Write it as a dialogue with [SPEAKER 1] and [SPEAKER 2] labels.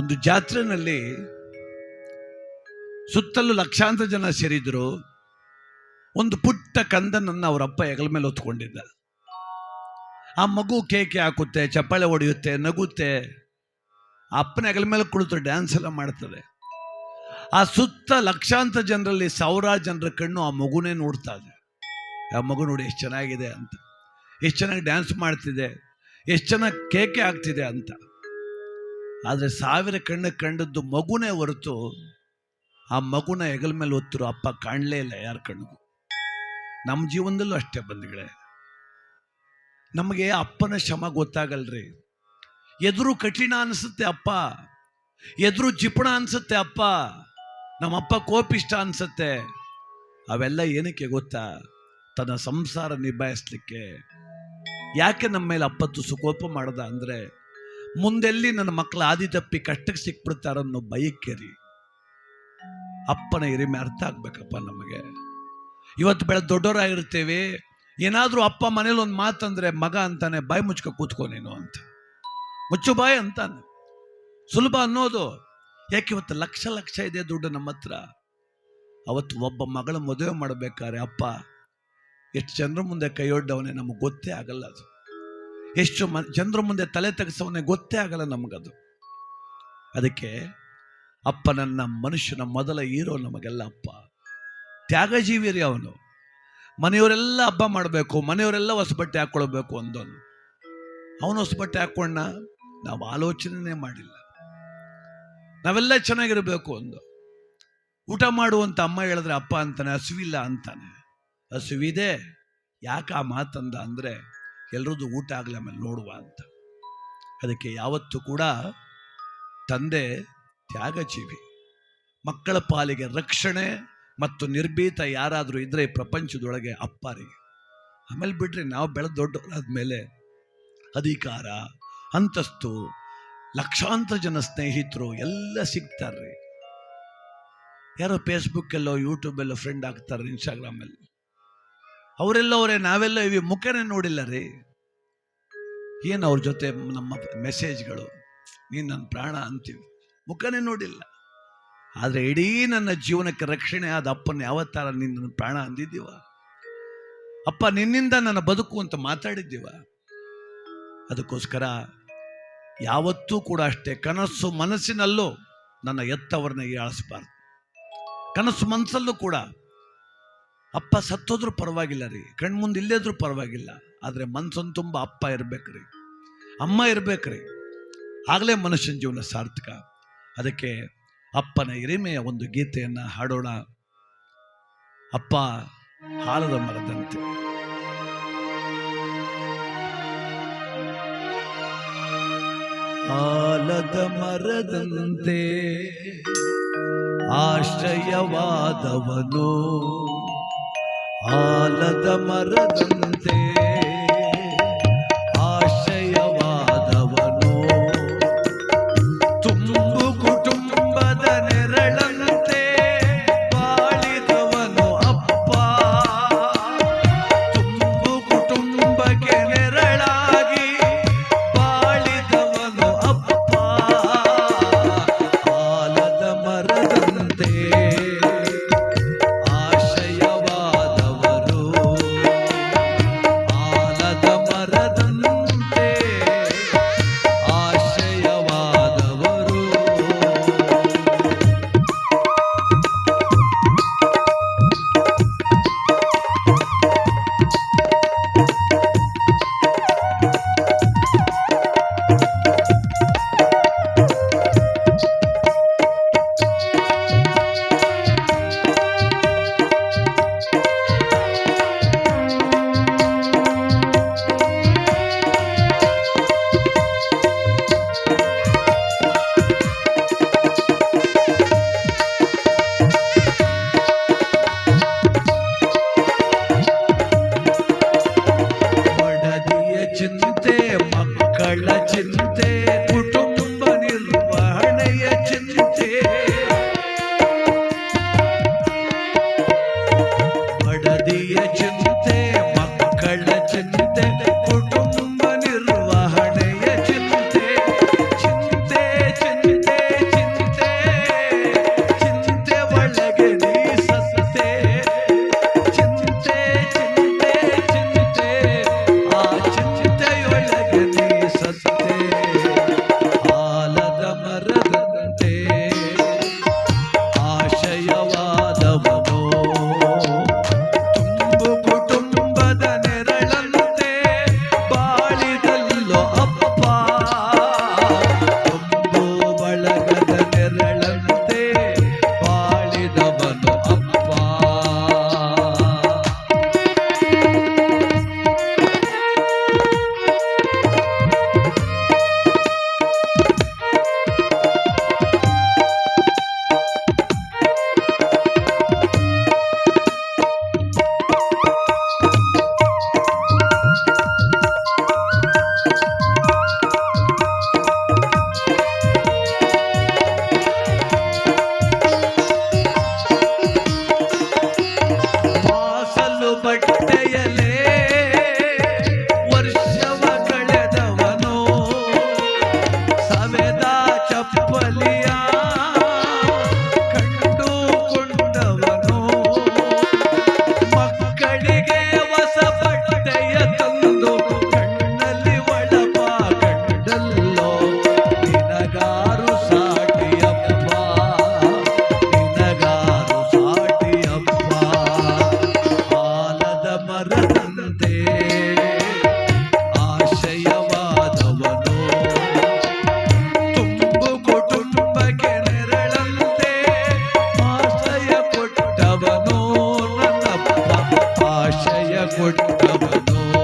[SPEAKER 1] ಒಂದು ಜಾತ್ರೆನಲ್ಲಿ ಸುತ್ತಲೂ ಲಕ್ಷಾಂತರ ಜನ ಸೇರಿದ್ರು. ಒಂದು ಪುಟ್ಟ ಕಂದನನ್ನು ಅವರ ಅಪ್ಪ ಹೆಗಲ ಮೇಲೆ ಹೊತ್ಕೊಂಡಿದ್ದ. ಆ ಮಗು ಕೇಕೆ ಹಾಕುತ್ತೆ, ಚಪ್ಪಾಳೆ ಹೊಡೆಯುತ್ತೆ, ನಗುತ್ತೆ. ಅಪ್ಪನ ಹೆಗಲ ಮೇಲೆ ಕುಳಿತು ಡ್ಯಾನ್ಸ್ ಎಲ್ಲ ಮಾಡ್ತದೆ. ಆ ಸುತ್ತ ಲಕ್ಷಾಂತರ ಜನರಲ್ಲಿ ಸಾವಿರಾರು ಜನರ ಕಣ್ಣು ಆ ಮಗುನೇ ನೋಡ್ತಾ ಇದೆ. ಆ ಮಗು ನೋಡಿ ಎಷ್ಟು ಚೆನ್ನಾಗಿದೆ ಅಂತ. ಎಷ್ಟು ಚೆನ್ನಾಗಿ ಡ್ಯಾನ್ಸ್ ಮಾಡ್ತಿದೆ. ಎಷ್ಟು ಚೆನ್ನಾಗಿ ಕೇಕೆ ಆಗ್ತಿದೆ ಅಂತ. ಆದರೆ ಸಾವಿರ ಕಣ್ಣು ಕಂಡದ್ದು ಮಗುನೇ ಹೊರತು ಆ ಮಗುನ ಹೆಗಲ ಮೇಲೆ ಹೊತ್ತರು ಅಪ್ಪ ಕಾಣಲೇ ಇಲ್ಲ ಯಾರ ಕಣ್ಣು ನಮ್ಮ ಜೀವನದಲ್ಲೂ ಅಷ್ಟೇ ಬಂಧುಗಳೇ. ನಮಗೆ ಅಪ್ಪನ ಶ್ರಮ ಗೊತ್ತಾಗಲ್ರಿ. ಎದುರು ಕಠಿಣ ಅನಿಸುತ್ತೆ ಅಪ್ಪ. ಎದುರು ಜಿಪುಣ ಅನಿಸುತ್ತೆ ಅಪ್ಪ. ನಮ್ಮಪ್ಪ ಕೋಪಿಷ್ಟ ಅನಿಸುತ್ತೆ. ಅವೆಲ್ಲ ಏನಕ್ಕೆ ಗೊತ್ತಾ? ತನ್ನ ಸಂಸಾರ ನಿಭಾಯಿಸ್ಲಿಕ್ಕೆ. ಯಾಕೆ ನಮ್ಮ ಮೇಲೆ ಅಪ್ಪತ್ತು ಸುಕೋಪ ಮಾಡದ ಅಂದರೆ ಮುಂದೆಲ್ಲಿ ನನ್ನ ಮಕ್ಕಳು ಆದಿ ತಪ್ಪಿ ಕಷ್ಟಕ್ಕೆ ಸಿಕ್ಬಿಡ್ತಾರನ್ನೋ ಭಯಕ್ಕೆ ರೀ. ಅಪ್ಪನ ಹಿರಿಮೆ ಅರ್ಥ ಆಗ್ಬೇಕಪ್ಪ ನಮಗೆ. ಇವತ್ತು ಬೆಳೆ ದೊಡ್ಡವರಾಗಿರ್ತೇವೆ, ಏನಾದರೂ ಅಪ್ಪ ಮನೇಲಿ ಒಂದು ಮಾತಂದ್ರೆ ಮಗ ಅಂತಾನೆ ಬಾಯಿ ಮುಚ್ಕೊ ಕೂತ್ಕೋ ನೀನು ಅಂತ. ಮುಚ್ಚು ಬಾಯಿ ಅಂತಾನೆ. ಸುಲಭ ಅನ್ನೋದು. ಯಾಕೆ ಇವತ್ತು ಲಕ್ಷ ಲಕ್ಷ ಇದೆ ದುಡ್ಡು ನಮ್ಮ ಹತ್ರ. ಅವತ್ತು ಒಬ್ಬ ಮಗಳ ಮದುವೆ ಮಾಡಬೇಕಾದ್ರೆ ಅಪ್ಪ, ಎಷ್ಟು ಜನರ ಮುಂದೆ ಕೈಯೊಡ್ಡವನೇ ನಮಗೆ ಗೊತ್ತೇ ಆಗಲ್ಲ ಅದು. ಎಷ್ಟು ಮ ಜನರ ಮುಂದೆ ತಲೆ ತೆಗೆಸೋನೆ ಗೊತ್ತೇ ಆಗಲ್ಲ ನಮಗದು. ಅದಕ್ಕೆ ಅಪ್ಪ ನನ್ನ ಮನುಷ್ಯನ ಮೊದಲ ಹೀರೋ ನಮಗೆಲ್ಲ ಅಪ್ಪ. ತ್ಯಾಗಜೀವಿ ರೀ ಅವನು. ಮನೆಯವರೆಲ್ಲ ಹಬ್ಬ ಮಾಡಬೇಕು, ಮನೆಯವರೆಲ್ಲ ಹೊಸ ಬಟ್ಟೆ ಹಾಕ್ಕೊಳ್ಬೇಕು ಅಂದವನು. ಅವನು ಹೊಸ ಬಟ್ಟೆ ಹಾಕ್ಕೊಂಡ ನಾವು ಆಲೋಚನೆ ಮಾಡಿಲ್ಲ. ನಾವೆಲ್ಲ ಚೆನ್ನಾಗಿರಬೇಕು ಅಂದು. ಊಟ ಮಾಡುವಂತ ಅಮ್ಮ ಹೇಳಿದ್ರೆ ಅಪ್ಪ ಅಂತಾನೆ, ಹಸುವಿಲ್ಲ ಅಂತಾನೆ. ಹಸುವಿದೆ, ಯಾಕೆ ಆ ಮಾತಂದ ಅಂದರೆ ಎಲ್ರದ್ದು ಊಟ ಆಗಲಿ ಆಮೇಲೆ ನೋಡುವ ಅಂತ. ಅದಕ್ಕೆ ಯಾವತ್ತೂ ಕೂಡ ತಂದೆ ತ್ಯಾಗಜೀವಿ. ಮಕ್ಕಳ ಪಾಲಿಗೆ ರಕ್ಷಣೆ ಮತ್ತು ನಿರ್ಭೀತ ಯಾರಾದರೂ ಇದ್ರೆ ಈ ಪ್ರಪಂಚದೊಳಗೆ ಅಪ್ಪಾರಿಗೆ. ಆಮೇಲೆ ಬಿಟ್ಟರೆ ನಾವು ಬೆಳೆದ ದೊಡ್ಡವರಾದ್ಮೇಲೆ ಅಧಿಕಾರ, ಅಂತಸ್ತು, ಲಕ್ಷಾಂತರ ಜನ ಸ್ನೇಹಿತರು ಎಲ್ಲ ಸಿಗ್ತಾರ್ರಿ. ಯಾರೋ ಯೂಟ್ಯೂಬ್ ಯೂಟ್ಯೂಬಲ್ಲೋ ಫ್ರೆಂಡ್ ಆಗ್ತಾರೆ ಇನ್ಸ್ಟಾಗ್ರಾಮಲ್ಲಿ ಅವರೆಲ್ಲ ಅವರೇ, ನಾವೆಲ್ಲ ಇವಿ ಮುಖನೇ ನೋಡಿಲ್ಲ ರೀ. ಏನು ಅವ್ರ ಜೊತೆ ನಮ್ಮ ಮೆಸೇಜ್ಗಳು ನೀನು ನನ್ನ ಪ್ರಾಣ ಅಂತೀವಿ. ಮುಖನೇ ನೋಡಿಲ್ಲ. ಆದರೆ ಇಡೀ ನನ್ನ ಜೀವನಕ್ಕೆ ರಕ್ಷಣೆ ಆದ ಅಪ್ಪನ ಯಾವತ್ತಾರ ನೀನು ನನ್ನ ಪ್ರಾಣ ಅಂದಿದ್ದೀವ? ಅಪ್ಪ, ನಿನ್ನಿಂದ ನನ್ನ ಬದುಕು ಅಂತ ಮಾತಾಡಿದ್ದೀವ? ಅದಕ್ಕೋಸ್ಕರ ಯಾವತ್ತೂ ಕೂಡ ಅಷ್ಟೇ ಕನಸು ಮನಸ್ಸಿನಲ್ಲೂ ನನ್ನ ಎತ್ತವರನ್ನ ಆಳಿಸಬಾರ್ದು ಕನಸು ಮನಸ್ಸಲ್ಲೂ ಕೂಡ ಅಪ್ಪ ಸತ್ತೋದ್ರೂ ಪರವಾಗಿಲ್ಲ ರೀ. ಕಣ್ಮುಂದೆ ಇಲ್ಲೇದ್ರೂ ಪರವಾಗಿಲ್ಲ. ಆದರೆ ಮನ್ಸೊಂದು ತುಂಬ ಅಪ್ಪ ಇರ್ಬೇಕ್ರಿ ಅಮ್ಮ ಇರ್ಬೇಕ್ರಿ ಆಗಲೇ ಮನುಷ್ಯನ ಜೀವನ ಸಾರ್ಥಕ. ಅದಕ್ಕೆ ಅಪ್ಪನ ಹಿರಿಮೆಯ ಒಂದು ಗೀತೆಯನ್ನು ಹಾಡೋಣ. ಅಪ್ಪ, ಹಾಲದ ಮರದಂತೆ. ಆಲದ ಮರದಂತೆ ಆಶ್ರಯವಾದವನು. ಆಲದ ಮರದಂತೆ ಪುಟ್ಟವನು